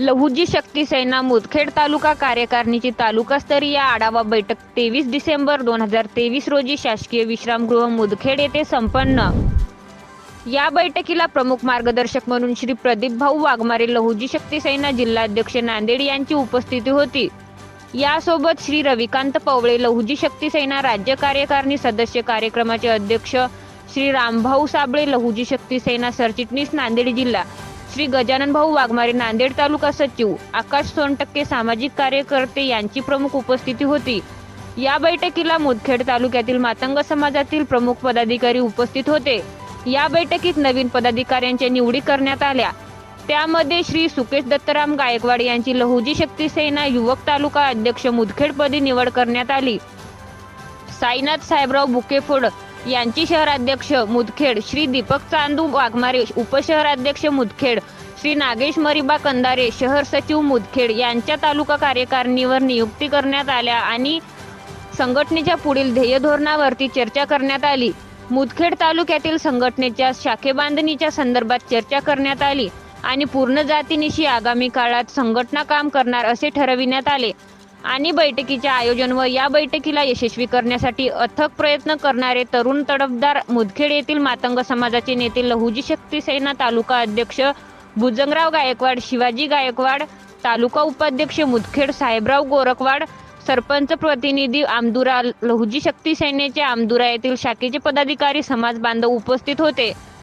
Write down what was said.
लहुजी शक्ती सेना मुदखेड तालुका कार्यकारिणीची तालुकास्तरीय आढावा बैठक तेवीस डिसेंबर दोन हजार तेवीस रोजी शासकीय विश्रामगृह मुदखेड येथे संपन्न. या बैठकीला प्रमुख मार्गदर्शक म्हणून श्री प्रदीप भाऊ वाघमारे लहुजी शक्ती सेना जिल्हाध्यक्ष नांदेड यांची उपस्थिती होती. यासोबत श्री रविकांत पवळे लहुजी शक्ती सेना राज्य कार्यकारिणी सदस्य कार्यक्रमाचे अध्यक्ष श्री रामभाऊ साबळे लहुजी शक्ती सेना सरचिटणीस नांदेड जिल्हा श्री गजानन भाऊ वाघमारे नांदेड तालुका सचिव आकाश सोनटक्के सामाजिक कार्यकर्ते यांची प्रमुख उपस्थिती होती. या बैठकीला मुदखेड तालुक्यातील मातंग समाजातील प्रमुख पदाधिकारी उपस्थित होते. या बैठकीत नवीन पदाधिकाऱ्यांच्या निवडी करण्यात आल्या. त्यामध्ये श्री सुकेश दत्तराम गायकवाड यांची लहुजी शक्ती सेना युवक तालुका अध्यक्ष मुदखेडपदी निवड करण्यात आली. साईनाथ साहेबराव बुकेफोड यांची शहराध्यक्ष मुदखेड श्री दीपक चांदू वाघमारे उपशहराध्यक्ष मुदखेड श्री नागेश मरिबा कंदारे शहर सचिव मुदखेड यांच्या तालुका कार्यकारिणीवर नियुक्ती करण्यात आल्या आणि संघटनेच्या पुढील ध्येय धोरणावरती चर्चा करण्यात आली. मुदखेड तालुक्यातील संघटनेच्या शाखेबांधणीच्या संदर्भात चर्चा करण्यात आली आणि पूर्ण जातीनिशी आगामी काळात संघटना काम करणार असे ठरविण्यात आले. आणि बैठकीचे आयोजन व या बैठकीला यशस्वी करण्यासाठी अथक प्रयत्न करणारे तरुण तडफदार मुदखेड येथील मातंग समाजाचे नेते लहुजी शक्ती सेना तालुका अध्यक्ष भुजंगराव गायकवाड शिवाजी गायकवाड तालुका उपाध्यक्ष मुदखेड साहेबराव गोरखवाड सरपंच प्रतिनिधी आमदुरा लहुजी शक्ती सेनेचे आमदुरा येथील शाखेचे पदाधिकारी समाज बांधव उपस्थित होते.